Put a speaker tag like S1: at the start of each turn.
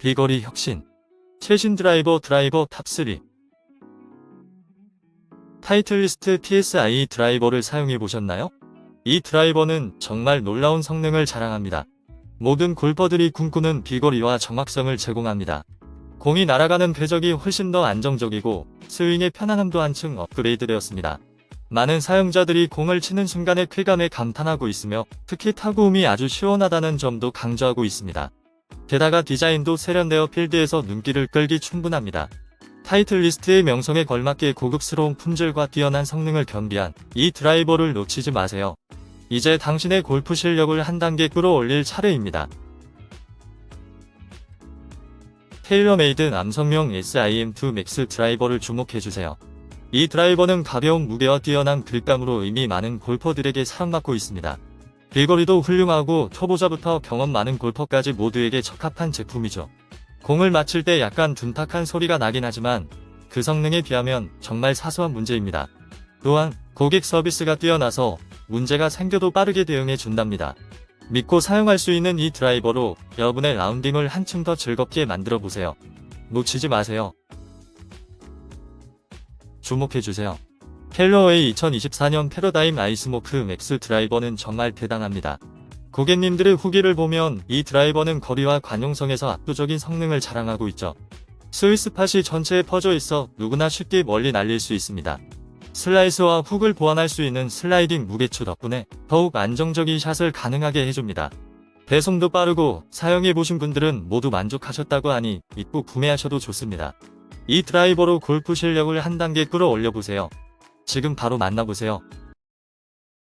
S1: 비거리 혁신. 최신 드라이버 드라이버 탑3. 타이틀리스트 TSI 드라이버를 사용해 보셨나요? 이 드라이버는 정말 놀라운 성능을 자랑합니다. 모든 골퍼들이 꿈꾸는 비거리와 정확성을 제공합니다. 공이 날아가는 궤적이 훨씬 더 안정적이고 스윙의 편안함도 한층 업그레이드되었습니다. 많은 사용자들이 공을 치는 순간의 쾌감에 감탄하고 있으며 특히 타구음이 아주 시원하다는 점도 강조하고 있습니다. 게다가 디자인도 세련되어 필드에서 눈길을 끌기 충분합니다. 타이틀리스트의 명성에 걸맞게 고급스러운 품질과 뛰어난 성능을 겸비한 이 드라이버를 놓치지 마세요. 이제 당신의 골프 실력을 한 단계 끌어올릴 차례입니다. 테일러메이드 남성용 SIM2 맥스 드라이버를 주목해주세요. 이 드라이버는 가벼운 무게와 뛰어난 그립감으로 의미 많은 골퍼들에게 사랑받고 있습니다. 빌거리도 훌륭하고 초보자부터 경험 많은 골퍼까지 모두에게 적합한 제품이죠. 공을 맞힐 때 약간 둔탁한 소리가 나긴 하지만 그 성능에 비하면 정말 사소한 문제입니다. 또한 고객 서비스가 뛰어나서 문제가 생겨도 빠르게 대응해 준답니다. 믿고 사용할 수 있는 이 드라이버로 여러분의 라운딩을 한층 더 즐겁게 만들어 보세요. 놓치지 마세요. 주목해주세요. 켈러웨이 2024년 패러다임 아이스모크 맥스 드라이버는 정말 대단합니다. 고객님들의 후기를 보면 이 드라이버는 거리와 관용성에서 압도적인 성능을 자랑하고 있죠. 스위스팟이 전체에 퍼져 있어 누구나 쉽게 멀리 날릴 수 있습니다. 슬라이스와 훅을 보완할 수 있는 슬라이딩 무게추 덕분에 더욱 안정적인 샷을 가능하게 해줍니다. 배송도 빠르고 사용해보신 분들은 모두 만족하셨다고 하니 믿고 구매하셔도 좋습니다. 이 드라이버로 골프 실력을 한 단계 끌어올려보세요. 지금 바로 만나보세요.